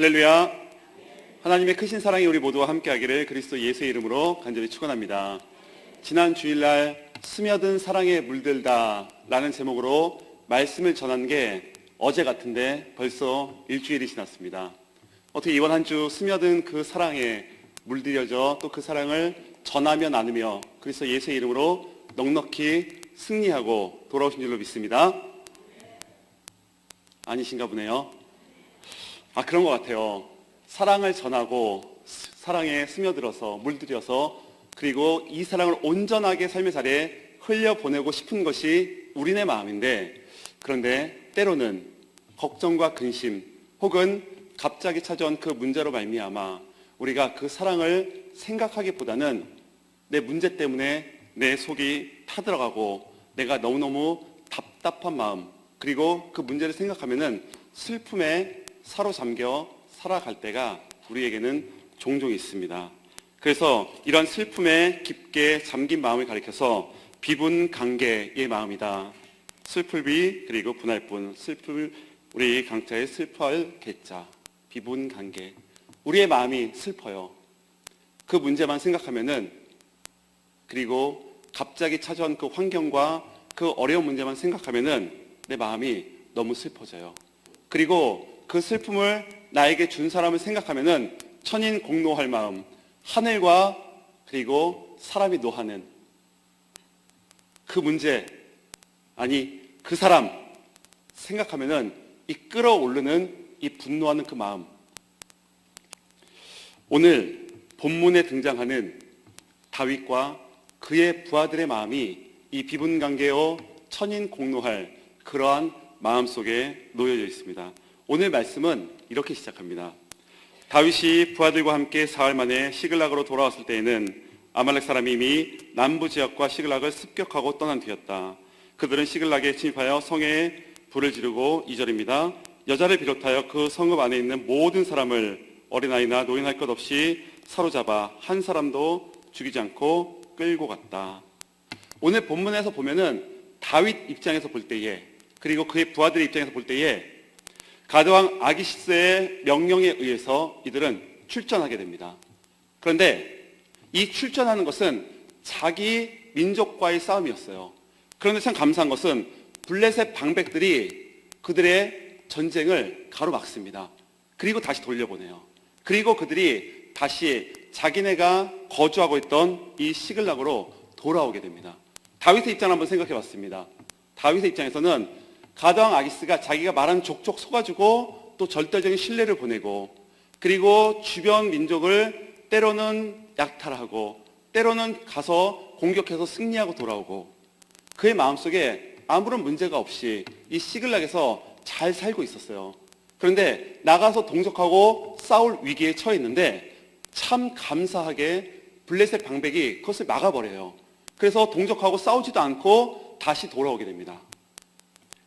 할렐루야. 하나님의 크신 사랑이 우리 모두와 함께하기를 그리스도 예수의 이름으로 간절히 축원합니다. 지난 주일날 스며든 사랑에 물들다라는 제목으로 말씀을 전한 게 어제 같은데 벌써 일주일이 지났습니다. 어떻게 이번 한 주 스며든 그 사랑에 물들여져 또 그 사랑을 전하며 나누며 그리스도 예수의 이름으로 넉넉히 승리하고 돌아오신 줄로 믿습니다. 아니신가 보네요. 아 그런 것 같아요. 사랑을 전하고 스- 사랑에 스며들어서 물들여서 그리고 이 사랑을 온전하게 삶의 자리에 흘려보내고 싶은 것이 우리네 마음인데 그런데 때로는 걱정과 근심 혹은 갑자기 찾아온 그 문제로 말미암아 우리가 그 사랑을 생각하기보다는 내 문제 때문에 내 속이 타들어가고 내가 너무너무 답답한 마음 그리고 그 문제를 생각하면은 슬픔에 사로잠겨 살아갈 때가 우리에게는 종종 있습니다. 그래서 이런 슬픔에 깊게 잠긴 마음을 가리켜서 비분 관계의 마음이다. 슬플비 그리고 분할 뿐 슬플 우리 강자의 슬퍼할 개자 비분 관계 우리의 마음이 슬퍼요. 그 문제만 생각하면은 그리고 갑자기 찾아온 그 환경과 그 어려운 문제만 생각하면은 내 마음이 너무 슬퍼져요. 그리고 그 슬픔을 나에게 준 사람을 생각하면은 천인 공노할 마음, 하늘과 그리고 사람이 노하는 그 문제, 아니 그 사람 생각하면은 이 끌어오르는 이 분노하는 그 마음. 오늘 본문에 등장하는 다윗과 그의 부하들의 마음이 이 비분 관계요 천인 공노할 그러한 마음 속에 놓여져 있습니다. 오늘 말씀은 이렇게 시작합니다. 다윗이 부하들과 함께 사흘 만에 시글락으로 돌아왔을 때에는 아말렉 사람이 이미 남부 지역과 시글락을 습격하고 떠난 뒤였다. 그들은 시글락에 침입하여 성에 불을 지르고 이절입니다 여자를 비롯하여 그 성읍 안에 있는 모든 사람을 어린아이나 노인 할 것 없이 사로잡아 한 사람도 죽이지 않고 끌고 갔다. 오늘 본문에서 보면은 다윗 입장에서 볼 때에 그리고 그의 부하들의 입장에서 볼 때에 가드왕 아기시스의 명령에 의해서 이들은 출전하게 됩니다. 그런데 이 출전하는 것은 자기 민족과의 싸움이었어요. 그런데 참 감사한 것은 블레셋 방백들이 그들의 전쟁을 가로막습니다. 그리고 다시 돌려보내요. 그리고 그들이 다시 자기네가 거주하고 있던 이 시글락으로 돌아오게 됩니다. 다윗의 입장을 한번 생각해 봤습니다. 다윗의 입장에서는 가드왕 아기스가 자기가 말한 족족 속아주고 또 절대적인 신뢰를 보내고 그리고 주변 민족을 때로는 약탈하고 때로는 가서 공격해서 승리하고 돌아오고 그의 마음속에 아무런 문제가 없이 이 시글락에서 잘 살고 있었어요. 그런데 나가서 동족하고 싸울 위기에 처해 있는데 참 감사하게 블레셋 방백이 그것을 막아버려요. 그래서 동족하고 싸우지도 않고 다시 돌아오게 됩니다.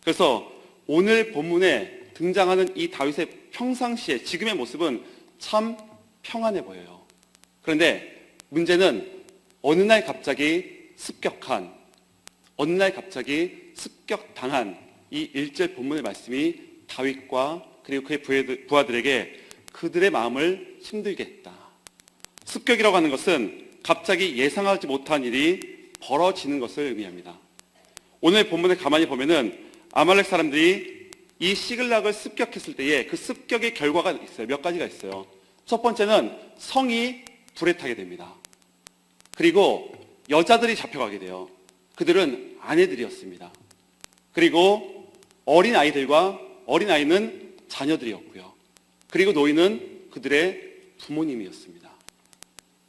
그래서 오늘 본문에 등장하는 이 다윗의 평상시에 지금의 모습은 참 평안해 보여요. 그런데 문제는 어느 날 갑자기 습격한, 어느 날 갑자기 습격당한 이 1절 본문의 말씀이 다윗과 그리고 그의 부하들- 부하들에게 그들의 마음을 힘들게 했다. 습격이라고 하는 것은 갑자기 예상하지 못한 일이 벌어지는 것을 의미합니다. 오늘 본문에 가만히 보면은 아말렉 사람들이 이 시글락을 습격했을 때에 그 습격의 결과가 있어요. 몇 가지가 있어요. 첫 번째는 성이 불에 타게 됩니다. 그리고 여자들이 잡혀가게 돼요. 그들은 아내들이었습니다. 그리고 어린 아이들과 어린 아이는 자녀들이었고요. 그리고 노인은 그들의 부모님이었습니다.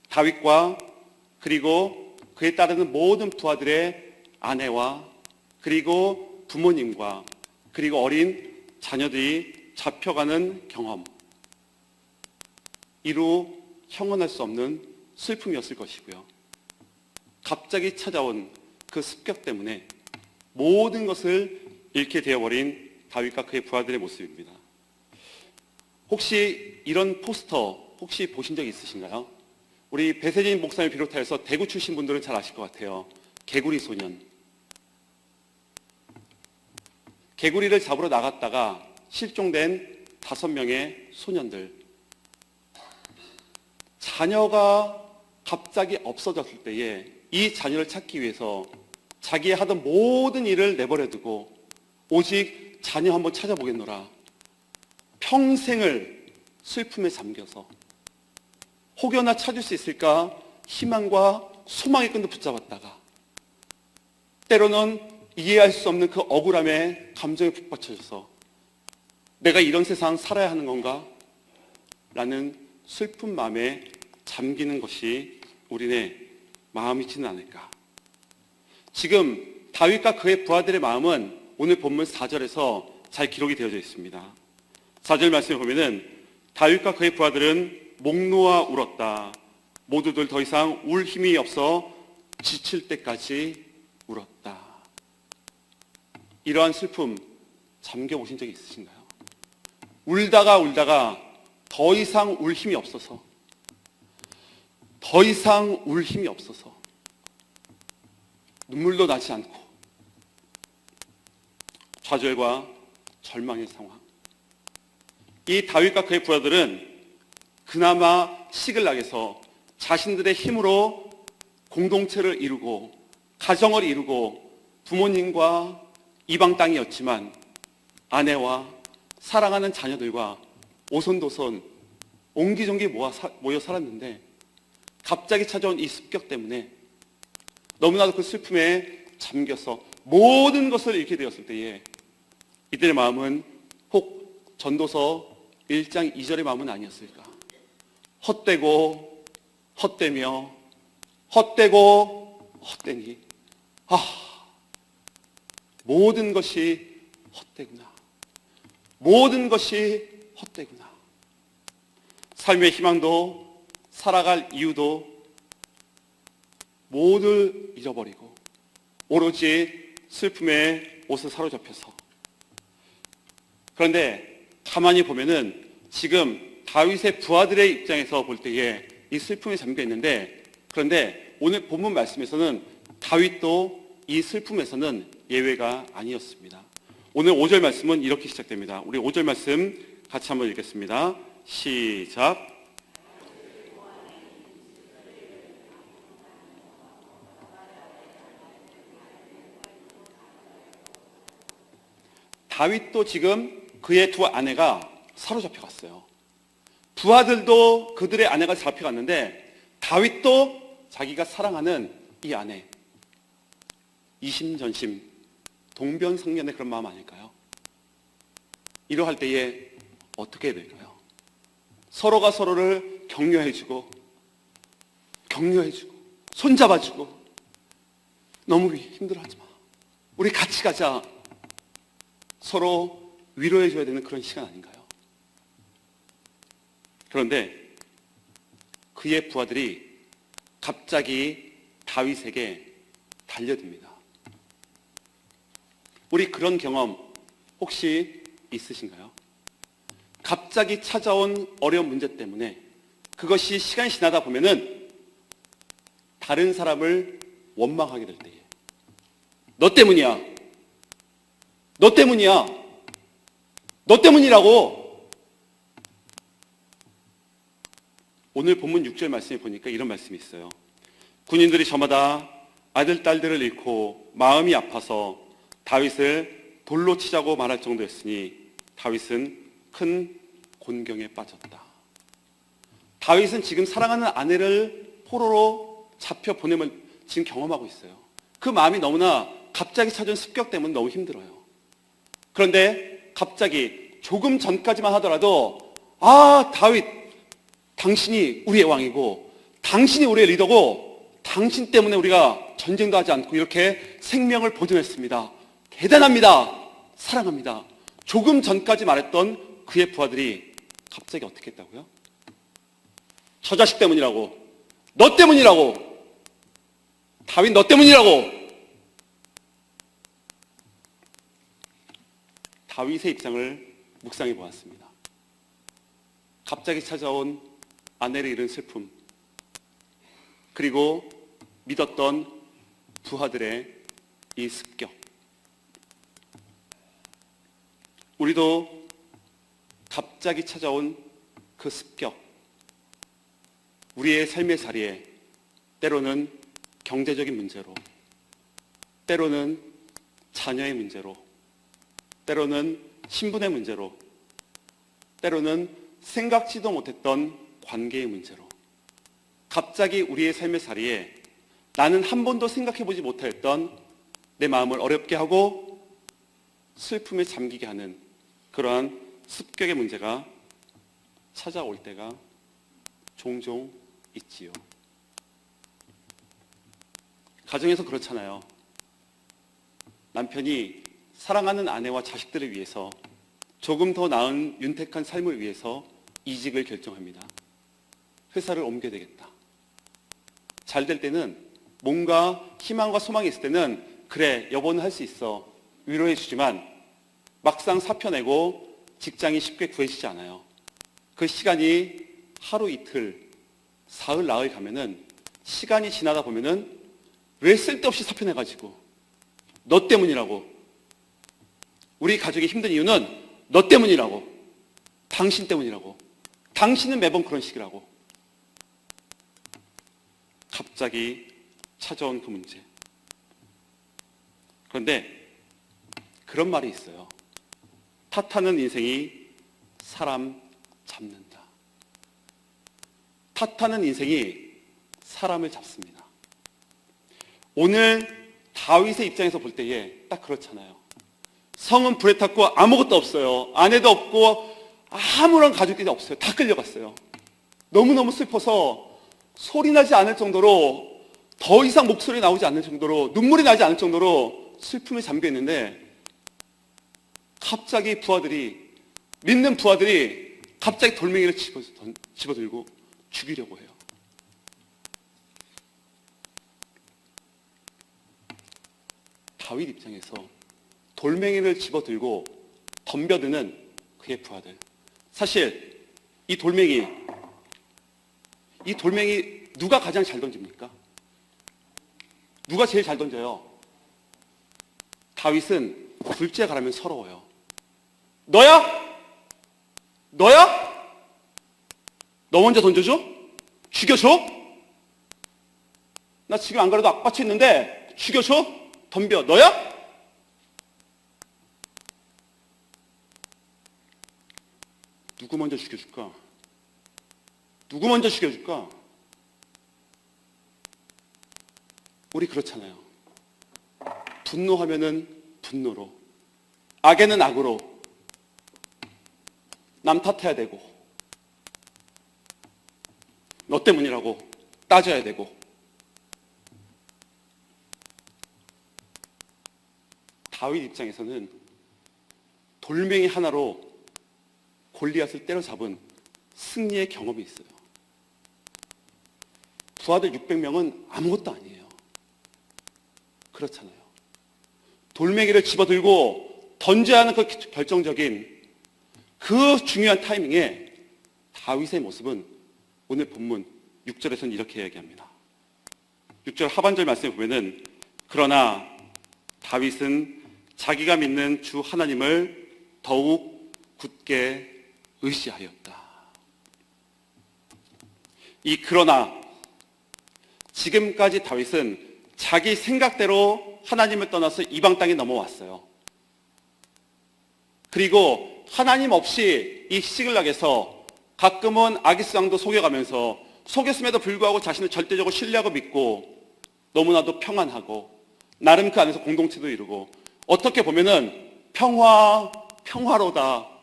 다윗과 그리고 그에 따르는 모든 부하들의 아내와 그리고 부모님과 그리고 어린 자녀들이 잡혀가는 경험. 이루 형언할 수 없는 슬픔이었을 것이고요. 갑자기 찾아온 그 습격 때문에 모든 것을 잃게 되어버린 다윗과 그의 부하들의 모습입니다. 혹시 이런 포스터 혹시 보신 적 있으신가요? 우리 배세진 목사님 비롯하여서 대구 출신 분들은 잘 아실 것 같아요. 개구리 소년. 개구리를 잡으러 나갔다가 실종된 다섯 명의 소년들. 자녀가 갑자기 없어졌을 때에 이 자녀를 찾기 위해서 자기 하던 모든 일을 내버려 두고 오직 자녀 한번 찾아보겠노라. 평생을 슬픔에 잠겨서 혹여나 찾을 수 있을까 희망과 소망의 끈도 붙잡았다가 때로는 이해할 수 없는 그 억울함에 감정에 북받쳐져서 내가 이런 세상 살아야 하는 건가? 라는 슬픈 마음에 잠기는 것이 우리네 마음이지는 않을까. 지금 다윗과 그의 부하들의 마음은 오늘 본문 4절에서 잘 기록이 되어져 있습니다. 4절 말씀을 보면은 다윗과 그의 부하들은 목 놓아 울었다. 모두들 더 이상 울 힘이 없어 지칠 때까지 울었다. 이러한 슬픔 잠겨 보신 적이 있으신가요? 울다가 울다가 더 이상 울 힘이 없어서 더 이상 울 힘이 없어서 눈물도 나지 않고 좌절과 절망의 상황. 이 다윗과 그의 부하들은 그나마 시글락에서 자신들의 힘으로 공동체를 이루고 가정을 이루고 부모님과 이방 땅이었지만 아내와 사랑하는 자녀들과 오손도손 옹기종기 모아 사- 모여 살았는데 갑자기 찾아온 이 습격 때문에 너무나도 그 슬픔에 잠겨서 모든 것을 잃게 되었을 때에 이들의 마음은 혹 전도서 1장 2절의 마음은 아니었을까? 헛되고 헛되며 헛되고 헛되니 아 모든 것이 헛되구나. 모든 것이 헛되구나. 삶의 희망도 살아갈 이유도 모두 잃어버리고 오로지 슬픔에 옷을 사로잡혀서 그런데 가만히 보면은 지금 다윗의 부하들의 입장에서 볼 때에 이 슬픔에 잠겨 있는데 그런데 오늘 본문 말씀에서는 다윗도 이 슬픔에서는 예외가 아니었습니다. 오늘 5절 말씀은 이렇게 시작됩니다. 우리 5절 말씀 같이 한번 읽겠습니다. 시작. 다윗도 지금 그의 두 아내가 사로잡혀 갔어요. 부하들도 그들의 아내가 잡혀갔는데 다윗도 자기가 사랑하는 이 아내 이심전심 동변상련의 그런 마음 아닐까요? 이러할 때에 어떻게 해야 될까요? 서로가 서로를 격려해주고 격려해주고 손잡아주고 너무 힘들어하지 마. 우리 같이 가자. 서로 위로해줘야 되는 그런 시간 아닌가요? 그런데 그의 부하들이 갑자기 다윗에게 달려듭니다. 우리 그런 경험 혹시 있으신가요? 갑자기 찾아온 어려운 문제 때문에 그것이 시간이 지나다 보면은 다른 사람을 원망하게 될 때에 너 때문이야. 너 때문이야. 너 때문이라고. 오늘 본문 6절 말씀에 보니까 이런 말씀이 있어요. 군인들이 저마다 아들, 딸들을 잃고 마음이 아파서 다윗을 돌로 치자고 말할 정도였으니 다윗은 큰 곤경에 빠졌다. 다윗은 지금 사랑하는 아내를 포로로 잡혀 보냄을 지금 경험하고 있어요. 그 마음이 너무나 갑자기 찾은 습격 때문에 너무 힘들어요. 그런데 갑자기 조금 전까지만 하더라도 아 다윗 당신이 우리의 왕이고 당신이 우리의 리더고 당신 때문에 우리가 전쟁도 하지 않고 이렇게 생명을 보존했습니다. 대단합니다. 사랑합니다. 조금 전까지 말했던 그의 부하들이 갑자기 어떻게 했다고요? 저 자식 때문이라고. 너 때문이라고. 다윗 너 때문이라고. 다윗의 입장을 묵상해 보았습니다. 갑자기 찾아온 아내를 잃은 슬픔, 그리고 믿었던 부하들의 이 습격. 우리도 갑자기 찾아온 그 습격, 우리의 삶의 자리에 때로는 경제적인 문제로, 때로는 자녀의 문제로, 때로는 신분의 문제로, 때로는 생각지도 못했던 관계의 문제로, 갑자기 우리의 삶의 자리에 나는 한 번도 생각해 보지 못했던 내 마음을 어렵게 하고 슬픔에 잠기게 하는 그러한 습격의 문제가 찾아올 때가 종종 있지요. 가정에서 그렇잖아요. 남편이 사랑하는 아내와 자식들을 위해서 조금 더 나은 윤택한 삶을 위해서 이직을 결정합니다. 회사를 옮겨야 되겠다. 잘 될 때는 뭔가 희망과 소망이 있을 때는 그래 여보는 할 수 있어 위로해 주지만 막상 사표 내고 직장이 쉽게 구해지지 않아요. 그 시간이 하루 이틀 사흘 나흘 가면은 시간이 지나다 보면은 왜 쓸데없이 사표 내가지고 너 때문이라고 우리 가족이 힘든 이유는 너 때문이라고 당신 때문이라고 당신은 매번 그런 식이라고 갑자기 찾아온 그 문제. 그런데 그런 말이 있어요. 탓하는 인생이 사람 잡는다. 탓하는 인생이 사람을 잡습니다. 오늘 다윗의 입장에서 볼 때에 딱 그렇잖아요. 성은 불에 탔고 아무것도 없어요. 아내도 없고 아무런 가족들이 없어요. 다 끌려갔어요. 너무너무 슬퍼서 소리 나지 않을 정도로 더 이상 목소리 나오지 않을 정도로 눈물이 나지 않을 정도로 슬픔에 잠겨 있는데 갑자기 부하들이 믿는 부하들이 갑자기 돌멩이를 집어, 집어들고 죽이려고 해요. 다윗 입장에서 돌멩이를 집어들고 덤벼드는 그의 부하들. 사실 이 돌멩이 이 돌멩이 누가 가장 잘 던집니까? 누가 제일 잘 던져요? 다윗은 둘째 가라면 서러워요. 너야? 너야? 너 먼저 던져줘? 죽여줘? 나 지금 안 그래도 악받쳐 있는데 죽여줘? 덤벼. 너야? 누구 먼저 죽여줄까? 누구 먼저 죽여줄까? 우리 그렇잖아요. 분노하면은 분노로, 악에는 악으로, 남 탓해야 되고, 너 때문이라고 따져야 되고, 다윗 입장에서는 돌멩이 하나로 골리앗을 때려잡은 승리의 경험이 있어요. 부하들 600명은 아무것도 아니에요. 그렇잖아요. 돌멩이를 집어들고 던져야 하는 그 결정적인 그 중요한 타이밍에 다윗의 모습은 오늘 본문 6절에서는 이렇게 이야기합니다. 6절 하반절 말씀에 보면은 그러나 다윗은 자기가 믿는 주 하나님을 더욱 굳게 의시하였다. 이 그러나 지금까지 다윗은 자기 생각대로 하나님을 떠나서 이방 땅에 넘어왔어요. 그리고 하나님 없이 이 시글락에서 가끔은 아기스 왕도 속여가면서 속였음에도 불구하고 자신을 절대적으로 신뢰하고 믿고 너무나도 평안하고 나름 그 안에서 공동체도 이루고 어떻게 보면은 평화, 평화로다.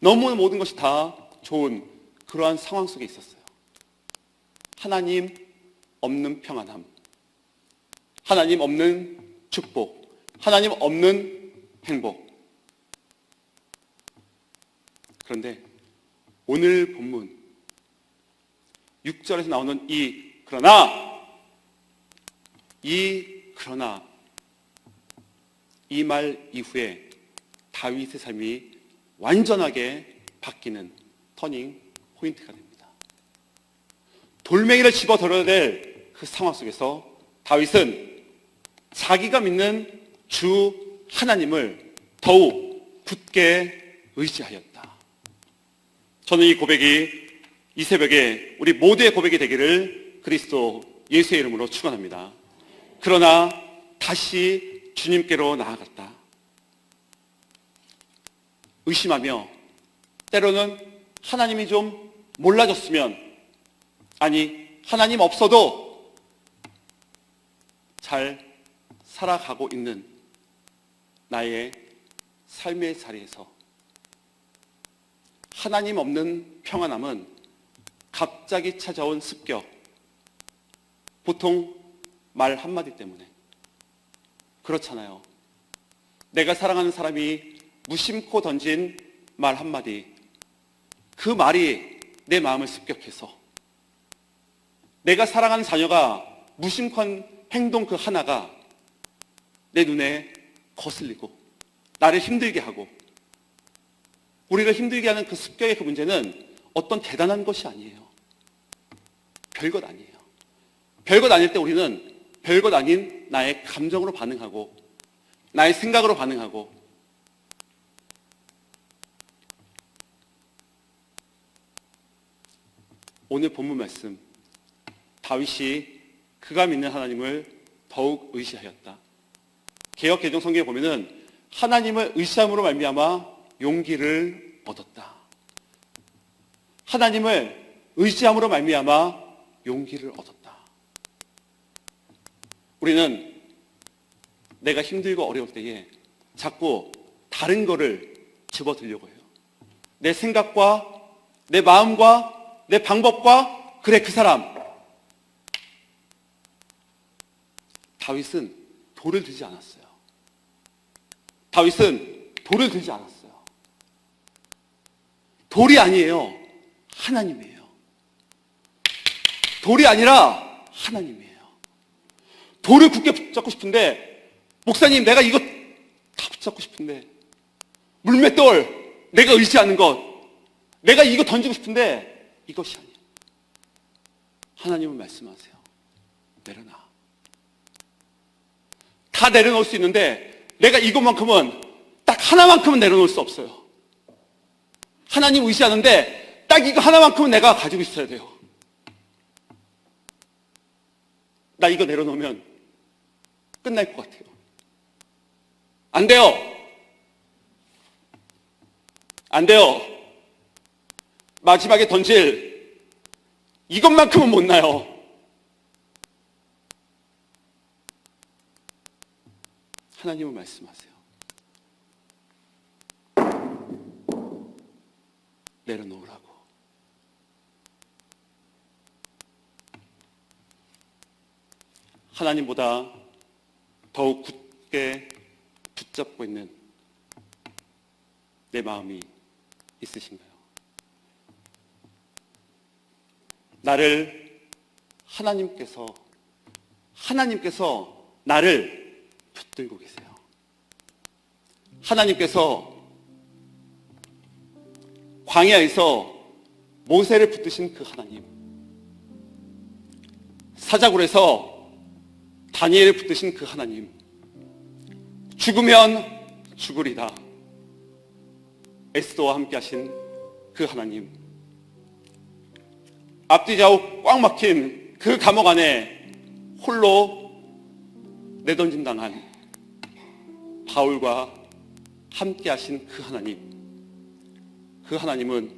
너무 모든 것이 다 좋은 그러한 상황 속에 있었어요. 하나님 없는 평안함. 하나님 없는 축복. 하나님 없는 행복. 그런데 오늘 본문 6절에서 나오는 이 그러나 이 그러나 이 말 이후에 다윗의 삶이 완전하게 바뀌는 터닝 포인트가 됩니다. 돌멩이를 집어 덜어야 될그 상황 속에서 다윗은 자기가 믿는 주 하나님을 더욱 굳게 의지하였다. 저는 이 고백이 이 새벽에 우리 모두의 고백이 되기를 그리스도 예수의 이름으로 축원합니다. 그러나 다시 주님께로 나아갔다. 의심하며 때로는 하나님이 좀 몰라졌으면 아니 하나님 없어도 잘 살아가고 있는 나의 삶의 자리에서 하나님 없는 평안함은 갑자기 찾아온 습격, 보통 말 한마디 때문에 그렇잖아요. 내가 사랑하는 사람이 무심코 던진 말 한마디, 그 말이 내 마음을 습격해서 내가 사랑하는 자녀가 무심코 한 행동 그 하나가 내 눈에 거슬리고 나를 힘들게 하고 우리를 힘들게 하는 그 습격의 그 문제는 어떤 대단한 것이 아니에요. 별것 아니에요. 별것 아닐 때 우리는 별것 아닌 나의 감정으로 반응하고 나의 생각으로 반응하고 오늘 본문 말씀 다윗이 그가 믿는 하나님을 더욱 의지하였다. 개혁 개정 성경에 보면은 하나님을 의지함으로 말미암아 용기를 얻었다. 하나님을 의지함으로 말미암아 용기를 얻었다. 우리는 내가 힘들고 어려울 때에 자꾸 다른 거를 집어들려고 해요. 내 생각과 내 마음과 내 방법과 그래 그 사람 다윗은 돌을 들지 않았어요. 다윗은 돌을 들지 않았어요. 돌이 아니에요. 하나님이에요. 돌이 아니라 하나님이에요. 돌을 굳게 붙잡고 싶은데, 목사님, 내가 이거 다 붙잡고 싶은데, 물맷돌, 내가 의지하는 것, 내가 이거 던지고 싶은데, 이것이 아니에요. 하나님은 말씀하세요. 내려놔. 다 내려놓을 수 있는데 내가 이것만큼은 딱 하나만큼은 내려놓을 수 없어요. 하나님 의지하는데 딱 이거 하나만큼은 내가 가지고 있어야 돼요. 나 이거 내려놓으면 끝날 것 같아요. 안 돼요. 안 돼요. 마지막에 던질 이것만큼은 못 나요. 하나님은 말씀하세요. 내려놓으라고. 하나님보다 더욱 굳게 붙잡고 있는 내 마음이 있으신가요? 나를 하나님께서 하나님께서 나를 붙들고 계세요. 하나님께서 광야에서 모세를 붙드신 그 하나님, 사자굴에서 다니엘을 붙드신 그 하나님, 죽으면 죽으리다. 에스더와 함께 하신 그 하나님, 앞뒤 좌우 꽉 막힌 그 감옥 안에 홀로 내던짐 당한 바울과 함께 하신 그 하나님. 그 하나님은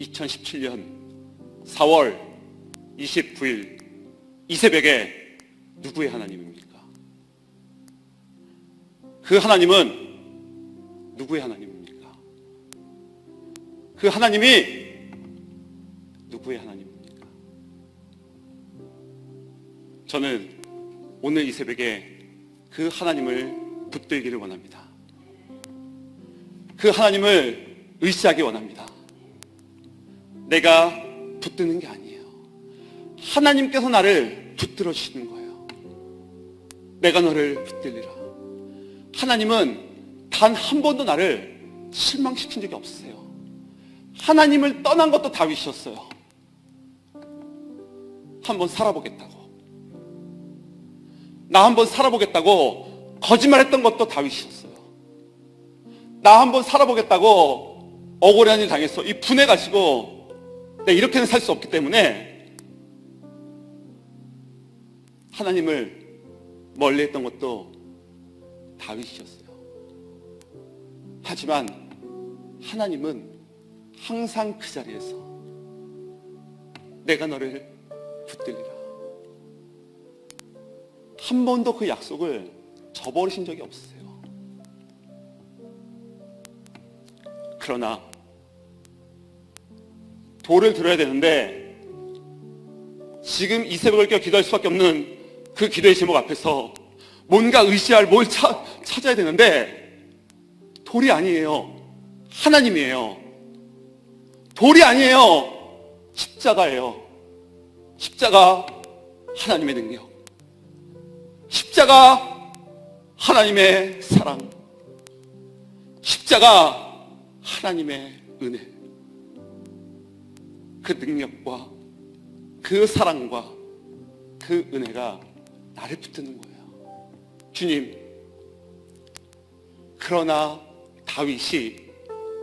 2017년 4월 29일 이 새벽에 누구의 하나님입니까? 그 하나님은 누구의 하나님입니까? 그 하나님이 누구의 하나님입니까? 저는 오늘 이 새벽에 그 하나님을 붙들기를 원합니다. 그 하나님을 의지하기 원합니다. 내가 붙드는 게 아니에요. 하나님께서 나를 붙들어 주시는 거예요. 내가 너를 붙들리라. 하나님은 단 한 번도 나를 실망시킨 적이 없으세요. 하나님을 떠난 것도 다윗이었어요. 한번 살아보겠다고. 나 한번 살아보겠다고 거짓말했던 것도 다윗이었어요. 나 한번 살아보겠다고 억울한 일 당했어. 이 분해가지고 내가 이렇게는 살 수 없기 때문에 하나님을 멀리했던 것도 다윗이었어요. 하지만 하나님은 항상 그 자리에서 내가 너를 붙들리라. 한 번도 그 약속을 저버리신 적이 없으세요. 그러나 돌을 들어야 되는데 지금 이 새벽을 깨어 기도할 수밖에 없는 그 기도의 제목 앞에서 뭔가 의지할 뭘 차- 찾아야 되는데 돌이 아니에요. 하나님이에요. 돌이 아니에요. 십자가예요. 십자가 하나님의 능력. 십자가 하나님의 사랑. 십자가 하나님의 은혜. 그 능력과 그 사랑과 그 은혜가 나를 붙드는 거예요. 주님, 그러나 다윗이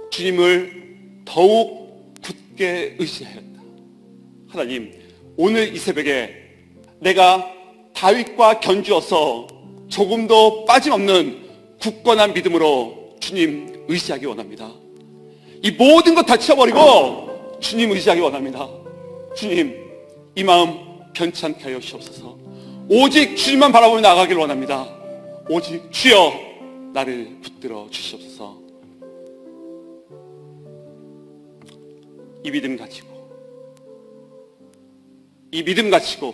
주님을 더욱 굳게 의지하였다. 하나님, 오늘 이 새벽에 내가 다윗과 견주어서 조금도 빠짐없는 굳건한 믿음으로 주님 의지하기 원합니다. 이 모든 것 다 치워버리고 주님 의지하기 원합니다. 주님, 이 마음 변찮게 하여 주옵소서. 오직 주님만 바라보며 나가길 원합니다. 오직 주여 나를 붙들어 주시옵소서. 이 믿음 가지고 이 믿음 가지고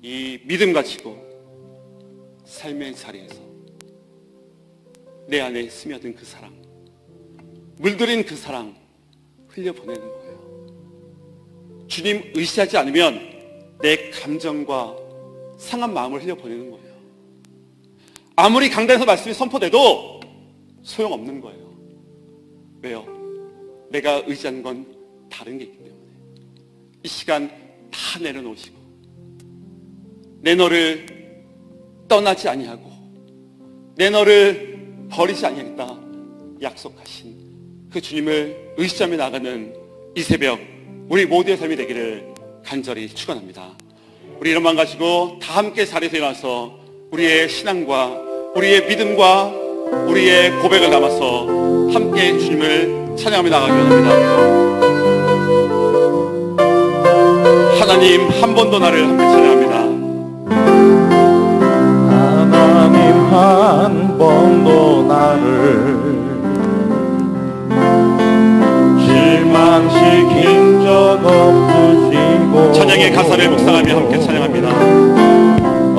이 믿음 가지고 삶의 자리에서 내 안에 스며든 그 사랑 물들인 그 사랑 흘려보내는 거예요. 주님 의시하지 않으면 내 감정과 상한 마음을 흘려보내는 거예요. 아무리 강단에서 말씀이 선포돼도 소용없는 거예요. 왜요? 내가 의지하는 건 다른 게 있기 때문에. 이 시간 다 내려놓으시고 내 너를 떠나지 아니하고 내 너를 버리지 아니하겠다 약속하신 그 주님을 의시하며 나가는 이 새벽 우리 모두의 삶이 되기를 간절히 축원합니다. 우리 마음 가지고 다 함께 자리에서 일어나서 우리의 신앙과 우리의 믿음과 우리의 고백을 담아서 함께 주님을 찬양하며 나가기 원합니다. 하나님 한 번도 나를 함께 찬양합니다. 하나님 한 번도 나를 실망시킨 적 없으시고 찬양의 가사를 묵상하며 함께 찬양합니다.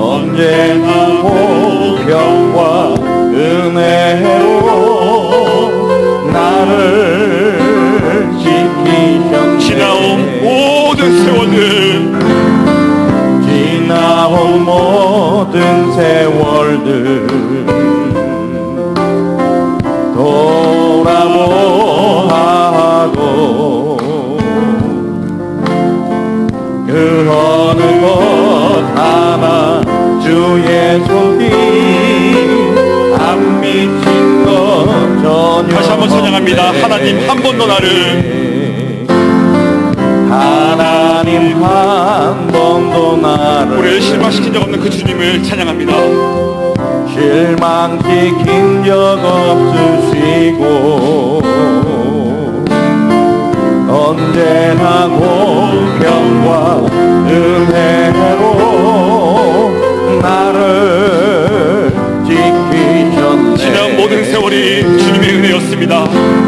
언제나 보평과 은혜로 나를 모든 세월들 지나온 모든 세월들 돌아보아도 그 어느 것 하나 주의 손이 안 미친 것 전혀 다시 한번 찬양합니다. 하나님 한 번도 나를 한 번도 나를 우리를 실망시킨 적 없는 그 주님을 찬양합니다. 실망시킨 적 없으시고 언제나 공평과 은혜로 나를 지키셨네 지난 모든 세월이 주님의 은혜였습니다.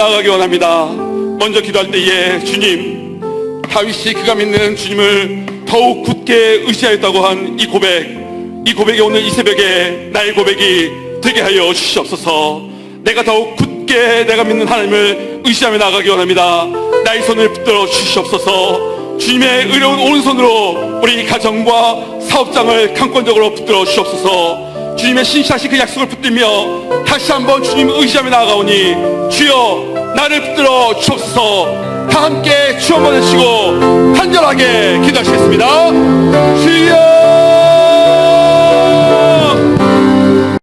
나아가기 원합니다. 먼저 기도할 때에 주님, 다윗이 그가 믿는 주님을 더욱 굳게 의지하였다고 한 이 고백, 이 고백이 오늘 이 새벽에 나의 고백이 되게 하여 주시옵소서. 내가 더욱 굳게 내가 믿는 하나님을 의지하며 나아가기 원합니다. 나의 손을 붙들어 주시옵소서. 주님의 의로운 오른손으로 우리 가정과 사업장을 강권적으로 붙들어 주시옵소서. 주님의 신실하신 그 약속을 붙들며 다시 한번 주님 의지하며 나아가오니 주여 나를 붙들어 주옵소서. 다 함께 주여 보내시고 간절하게 기도하시겠습니다. 주여